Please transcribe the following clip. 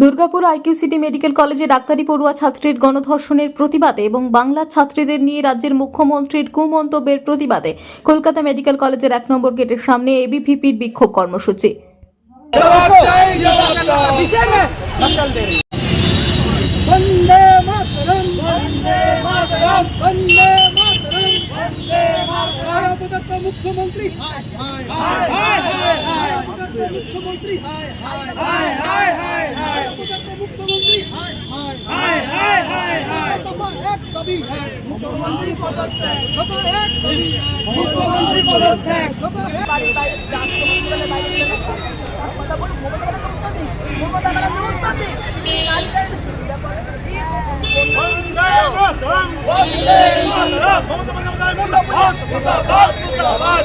Durgapur IQ city medical কলেজে ডাক্তারি পড়ুয়া ছাত্রীর গণধর্ষণের প্রতিবাদে এবং বাংলার ছাত্রীদের নিয়ে রাজ্যের মুখ্যমন্ত্রীর কুমন্তব্যের প্রতিবাদে কলকাতা মেডিকেল কলেজের এক নম্বর গেটের সামনে এবিভিপির বিক্ষোভ কর্মসূচি। মুখ্যমন্ত্রী। হায় হায় হায় হায় হায় হায় দফা এক দাবি এক মুখ্যমন্ত্রী পদত্যাগ। দফা এক দাবি এক মুখ্যমন্ত্রী পদত্যাগ। দফা এক বাড়ি বাড়ি রাষ্ট্রমন্ত্রণালয়ে বাইরে চলে তার কথা বলো মমতা কথা বলতে নেই মমতা কথা বলতে নেই রাজনীতি সুবিধা করে বন্দে মাতরম। বন্দে মাতরম মমতা কথা বলতে মমতা ভাত মমতা ভাত মমতা ভাত